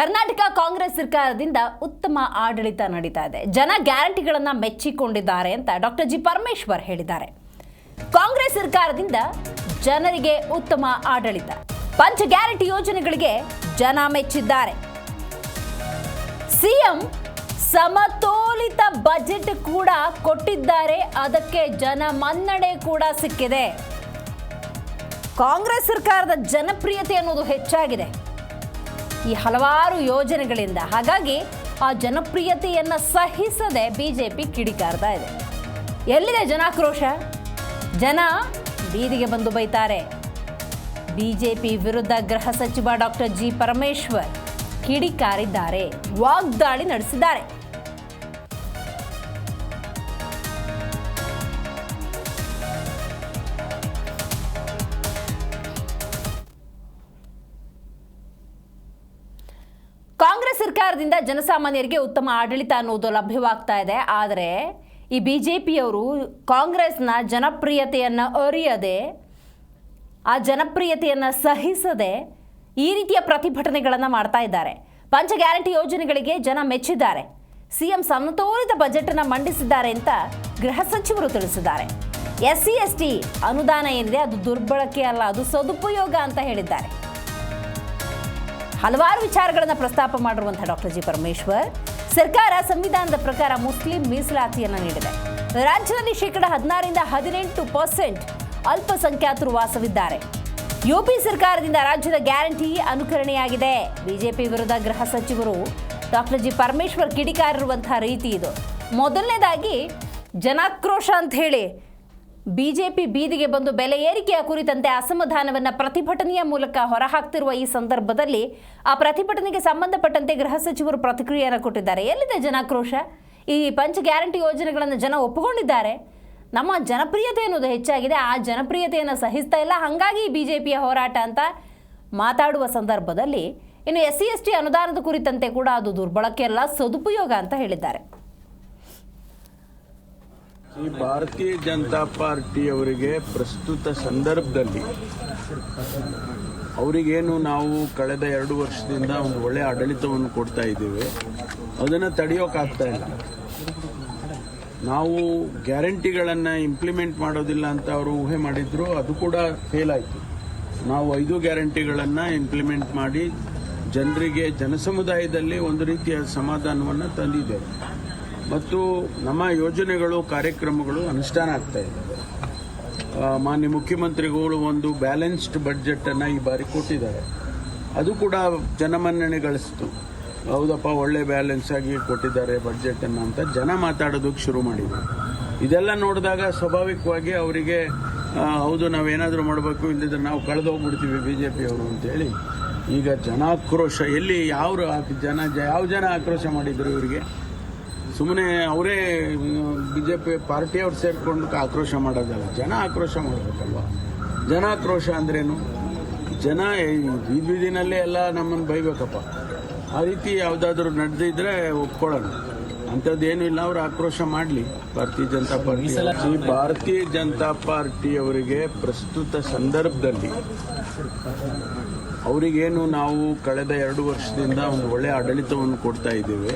ಕರ್ನಾಟಕ ಕಾಂಗ್ರೆಸ್ ಸರ್ಕಾರದಿಂದ ಉತ್ತಮ ಆಡಳಿತ ನಡೀತಾ ಇದೆ. ಜನ ಗ್ಯಾರಂಟಿಗಳನ್ನ ಮೆಚ್ಚಿಕೊಂಡಿದ್ದಾರೆ ಅಂತ ಡಾಕ್ಟರ್ ಜಿ ಪರಮೇಶ್ವರ್ ಹೇಳಿದ್ದಾರೆ. ಕಾಂಗ್ರೆಸ್ ಸರ್ಕಾರದಿಂದ ಜನರಿಗೆ ಉತ್ತಮ ಆಡಳಿತ. ಪಂಚ ಗ್ಯಾರಂಟಿ ಯೋಜನೆಗಳಿಗೆ ಜನ ಮೆಚ್ಚಿದ್ದಾರೆ. ಸಿಎಂ ಸಮತೋಲಿತ ಬಜೆಟ್ ಕೂಡ ಕೊಟ್ಟಿದ್ದಾರೆ. ಅದಕ್ಕೆ ಜನ ಮನ್ನಣೆ ಕೂಡ ಸಿಕ್ಕಿದೆ. ಕಾಂಗ್ರೆಸ್ ಸರ್ಕಾರದ ಜನಪ್ರಿಯತೆ ಅನ್ನೋದು ಹೆಚ್ಚಾಗಿದೆ. ಈ ಹಲವಾರು ಯೋಜನೆಗಳಿಂದ. ಹಾಗಾಗಿ ಆ ಜನಪ್ರಿಯತೆಯನ್ನು ಸಹಿಸದೆ ಬಿಜೆಪಿ ಕಿಡಿಕಾರ್ತಾ ಇದೆ. ಎಲ್ಲಿದೆ ಜನಾಕ್ರೋಶ? ಜನ ಬೀದಿಗೆ ಬಂದು ಬೈತಾರೆ. ಬಿಜೆಪಿ ವಿರುದ್ಧ ಗೃಹ ಸಚಿವ ಡಾಕ್ಟರ್ ಜಿ ಪರಮೇಶ್ವರ್ ಕಿಡಿಕಾರಿದ್ದಾರೆ, ವಾಗ್ದಾಳಿ ನಡೆಸಿದ್ದಾರೆ. ಸರ್ಕಾರದಿಂದ ಜನಸಾಮಾನ್ಯರಿಗೆ ಉತ್ತಮ ಆಡಳಿತ ಅನ್ನುವುದು ಲಭ್ಯವಾಗ್ತಾ ಇದೆ. ಆದರೆ ಈ ಬಿ ಜೆ ಪಿಯವರು ಕಾಂಗ್ರೆಸ್ನ ಜನಪ್ರಿಯತೆಯನ್ನು ಅರಿಯದೆ, ಆ ಜನಪ್ರಿಯತೆಯನ್ನು ಸಹಿಸದೆ ಈ ರೀತಿಯ ಪ್ರತಿಭಟನೆಗಳನ್ನು ಮಾಡ್ತಾ ಇದ್ದಾರೆ. ಪಂಚ ಗ್ಯಾರಂಟಿ ಯೋಜನೆಗಳಿಗೆ ಜನ ಮೆಚ್ಚಿದ್ದಾರೆ. ಸಿಎಂ ಸಮತೋಲಿತ ಬಜೆಟ್ ಅನ್ನು ಮಂಡಿಸಿದ್ದಾರೆ ಅಂತ ಗೃಹ ಸಚಿವರು ತಿಳಿಸಿದ್ದಾರೆ. ಎಸ್ ಸಿ ಎಸ್ ಟಿ ಅನುದಾನ ಏನಿದೆ ಅದು ದುರ್ಬಳಕೆ ಅಲ್ಲ, ಅದು ಸದುಪಯೋಗ ಅಂತ ಹೇಳಿದ್ದಾರೆ. ಹಲವಾರು ವಿಚಾರಗಳನ್ನು ಪ್ರಸ್ತಾಪ ಮಾಡಿರುವಂತಹ ಡಾಕ್ಟರ್ ಜಿ ಪರಮೇಶ್ವರ್. ಸರ್ಕಾರ ಸಂವಿಧಾನದ ಪ್ರಕಾರ ಮುಸ್ಲಿಂ ಮೀಸಲಾತಿಯನ್ನು ನೀಡಿದೆ. ರಾಜ್ಯದಲ್ಲಿ ಶೇಕಡ ಹದಿನಾರರಿಂದ ಹದಿನೆಂಟು ಪರ್ಸೆಂಟ್ ಅಲ್ಪಸಂಖ್ಯಾತರು ವಾಸವಿದ್ದಾರೆ. ಯುಪಿ ಸರ್ಕಾರದಿಂದ ರಾಜ್ಯದ ಗ್ಯಾರಂಟಿ ಅನುಕರಣೆಯಾಗಿದೆ. ಬಿಜೆಪಿ ವಿರುದ್ಧ ಗೃಹ ಸಚಿವರು ಡಾಕ್ಟರ್ ಜಿ ಪರಮೇಶ್ವರ್ ಕಿಡಿಕಾರಿರುವಂತಹ ರೀತಿ ಇದು. ಮೊದಲನೇದಾಗಿ ಜನಾಕ್ರೋಶ ಅಂತ ಹೇಳಿ ಬಿಜೆಪಿ ಬೀದಿಗೆ ಬಂದು ಬೆಲೆ ಏರಿಕೆಯ ಕುರಿತಂತೆ ಅಸಮಾಧಾನವನ್ನು ಪ್ರತಿಭಟನೆಯ ಮೂಲಕ ಹೊರಹಾಕ್ತಿರುವ ಈ ಸಂದರ್ಭದಲ್ಲಿ ಆ ಪ್ರತಿಭಟನೆಗೆ ಸಂಬಂಧಪಟ್ಟಂತೆ ಗೃಹ ಸಚಿವರು ಪ್ರತಿಕ್ರಿಯೆಯನ್ನು ಕೊಟ್ಟಿದ್ದಾರೆ. ಎಲ್ಲಿದೆ ಜನಾಕ್ರೋಶ? ಈ ಪಂಚ ಗ್ಯಾರಂಟಿ ಯೋಜನೆಗಳನ್ನು ಜನ ಒಪ್ಪಿಕೊಂಡಿದ್ದಾರೆ. ನಮ್ಮ ಜನಪ್ರಿಯತೆ ಅನ್ನೋದು ಹೆಚ್ಚಾಗಿದೆ. ಆ ಜನಪ್ರಿಯತೆಯನ್ನು ಸಹಿಸ್ತಾ ಇಲ್ಲ. ಹಾಗಾಗಿ ಬಿಜೆಪಿಯ ಹೋರಾಟ ಅಂತ ಮಾತಾಡುವ ಸಂದರ್ಭದಲ್ಲಿ ಇನ್ನು ಎಸ್ ಸಿ ಎಸ್ ಟಿ ಅನುದಾನದ ಕುರಿತಂತೆ ಕೂಡ ಅದು ದುರ್ಬಳಕೆ ಅಲ್ಲ, ಸದುಪಯೋಗ ಅಂತ ಹೇಳಿದ್ದಾರೆ. ಈ ಭಾರತೀಯ ಜನತಾ ಪಾರ್ಟಿಯವರಿಗೆ ಪ್ರಸ್ತುತ ಸಂದರ್ಭದಲ್ಲಿ ಅವರಿಗೇನು ನಾವು ಕಳೆದ ಎರಡು ವರ್ಷದಿಂದ ಒಂದು ಒಳ್ಳೆಯ ಆಡಳಿತವನ್ನು ಕೊಡ್ತಾ ಇದ್ದೀವಿ, ಅದನ್ನು ತಡೆಯೋಕ್ಕಾಗ್ತಾ ಇಲ್ಲ. ನಾವು ಗ್ಯಾರಂಟಿಗಳನ್ನು ಇಂಪ್ಲಿಮೆಂಟ್ ಮಾಡೋದಿಲ್ಲ ಅಂತ ಅವರು ಊಹೆ ಮಾಡಿದ್ರು, ಅದು ಕೂಡ ಫೇಲ್ ಆಯಿತು. ನಾವು ಐದು ಗ್ಯಾರಂಟಿಗಳನ್ನು ಇಂಪ್ಲಿಮೆಂಟ್ ಮಾಡಿ, ಜನರಿಗೆ, ಜನಸಮುದಾಯದಲ್ಲಿ ಒಂದು ರೀತಿಯ ಸಮಾಧಾನವನ್ನು ತಂದಿದ್ದೇವೆ. ಮತ್ತು ನಮ್ಮ ಯೋಜನೆಗಳು, ಕಾರ್ಯಕ್ರಮಗಳು ಅನುಷ್ಠಾನ ಆಗ್ತಾ ಇದೆ. ಮಾನ್ಯ ಮುಖ್ಯಮಂತ್ರಿಗಳು ಒಂದು ಬ್ಯಾಲೆನ್ಸ್ಡ್ ಬಡ್ಜೆಟನ್ನು ಈ ಬಾರಿ ಕೊಟ್ಟಿದ್ದಾರೆ. ಅದು ಕೂಡ ಜನಮನ್ನಣೆ ಗಳಿಸ್ತು. ಹೌದಪ್ಪ, ಒಳ್ಳೆ ಬ್ಯಾಲೆನ್ಸ್ ಆಗಿ ಕೊಟ್ಟಿದ್ದಾರೆ ಬಡ್ಜೆಟನ್ನು ಅಂತ ಜನ ಮಾತಾಡೋದಕ್ಕೆ ಶುರು ಮಾಡಿದ್ರು ಇದೆಲ್ಲ ನೋಡಿದಾಗ ಸ್ವಾಭಾವಿಕವಾಗಿ ಅವರಿಗೆ ಹೌದು, ನಾವೇನಾದರೂ ಮಾಡಬೇಕು ಇಲ್ಲದಿದ್ರೆ ನಾವು ಕಳೆದೋಗ್ಬಿಡ್ತೀವಿ ಬಿ ಜೆ ಪಿಯವರು ಅಂತೇಳಿ ಈಗ ಜನಾಕ್ರೋಶ, ಎಲ್ಲಿ ಯಾವ ಜನ ಯಾವ ಜನ ಆಕ್ರೋಶ ಮಾಡಿದ್ರು ಇವರಿಗೆ? ಸುಮ್ಮನೆ ಅವರೇ ಬಿಜೆಪಿ ಪಾರ್ಟಿಯವ್ರು ಸೇರ್ಕೊಂಡು ಆಕ್ರೋಶ ಮಾಡೋದಲ್ಲ. ಜನ ಆಕ್ರೋಶ ಮಾಡಬೇಕಲ್ವ? ಜನ ಆಕ್ರೋಶ ಅಂದ್ರೇನು? ಜನ ಬೀದಿನಲ್ಲೇ ಎಲ್ಲ ನಮ್ಮನ್ನು ಬೈಬೇಕಪ್ಪ. ಆ ರೀತಿ ಯಾವುದಾದ್ರೂ ನಡೆದಿದ್ರೆ ಒಪ್ಕೊಳ್ಳೋಣ. ಅಂಥದ್ದೇನು ಇಲ್ಲ ಅವರು ಆಕ್ರೋಶ ಮಾಡಲಿ. ಭಾರತೀಯ ಜನತಾ ಪಾರ್ಟಿ ಈ ಭಾರತೀಯ ಜನತಾ ಪಾರ್ಟಿಯವರಿಗೆ ಪ್ರಸ್ತುತ ಸಂದರ್ಭದಲ್ಲಿ ಅವರಿಗೇನು ನಾವು ಕಳೆದ ಎರಡು ವರ್ಷದಿಂದ ಒಂದು ಒಳ್ಳೆಯ ಆಡಳಿತವನ್ನು ಕೊಡ್ತಾ ಇದ್ದೇವೆ.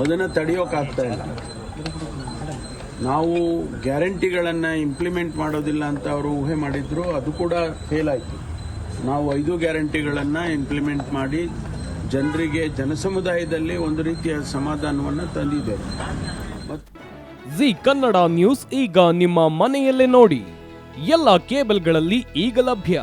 ಅದನ್ನು ತಡೆಯೋಕ್ಕಾಗ್ತಾ ಇಲ್ಲ. ನಾವು ಗ್ಯಾರಂಟಿಗಳನ್ನು ಇಂಪ್ಲಿಮೆಂಟ್ ಮಾಡೋದಿಲ್ಲ ಅಂತ ಅವರು ಊಹೆ ಮಾಡಿದ್ರು, ಅದು ಕೂಡ ಫೇಲ್ ಆಯಿತು. ನಾವು ಐದು ಗ್ಯಾರಂಟಿಗಳನ್ನು ಇಂಪ್ಲಿಮೆಂಟ್ ಮಾಡಿ ಜನರಿಗೆ, ಜನಸಮುದಾಯದಲ್ಲಿ ಒಂದು ರೀತಿಯ ಸಮಾಧಾನವನ್ನು ತಂದಿದ್ದೇವೆ. ಜಿ ಕನ್ನಡ ನ್ಯೂಸ್ ಈಗ ನಿಮ್ಮ ಮನೆಯಲ್ಲೇ ನೋಡಿ. ಎಲ್ಲ ಕೇಬಲ್ಗಳಲ್ಲಿ ಈಗ ಲಭ್ಯ.